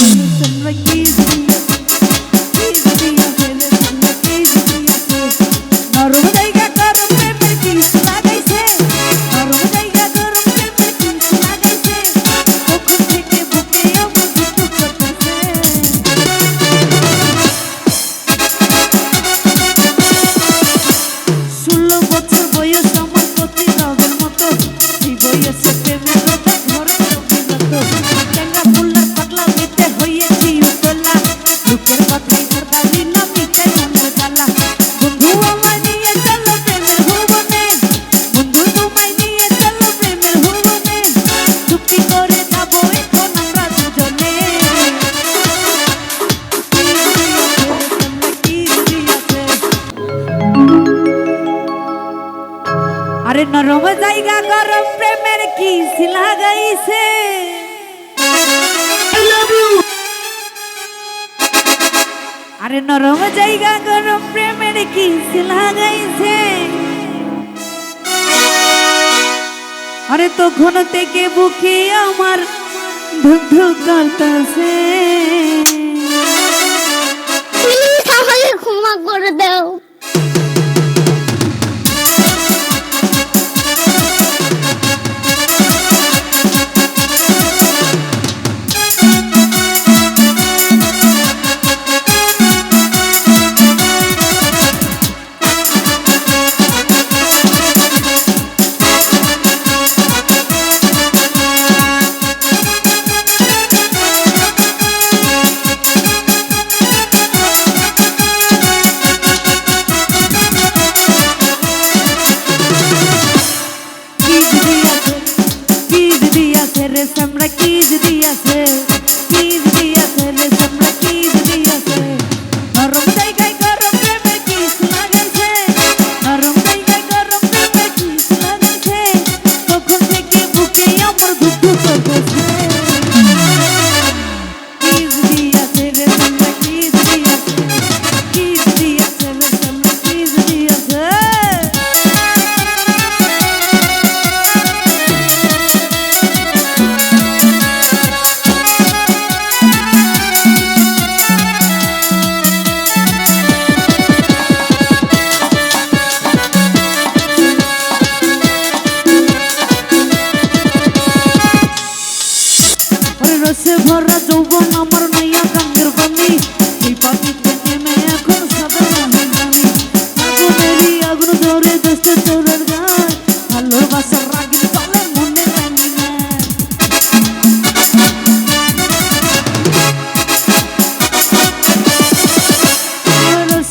มันสั่นระยี গরম জায়গা গরম প্রেমের কি শিলা গাইছে আরে নরম জায়গা গরম প্রেমের কি শিলা গাইছে আরে তখন থেকে বুকে আমার ধুধ করতেছে আমাকে ক্ষমা করে দাও।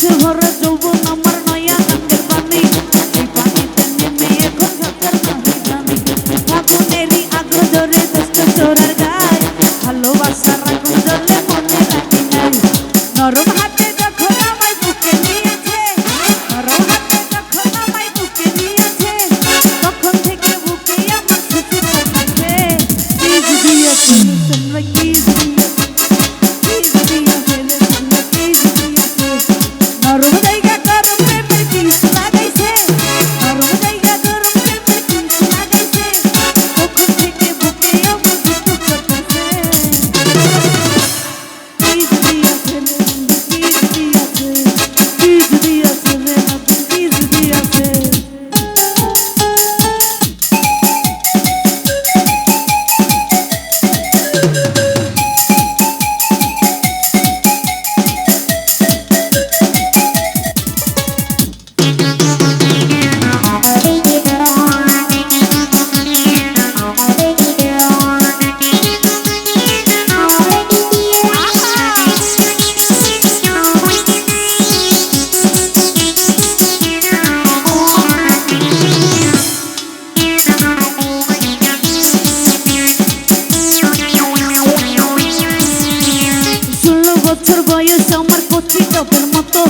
Сильвер разум বছর বয়স আমার কচি টপের মতো।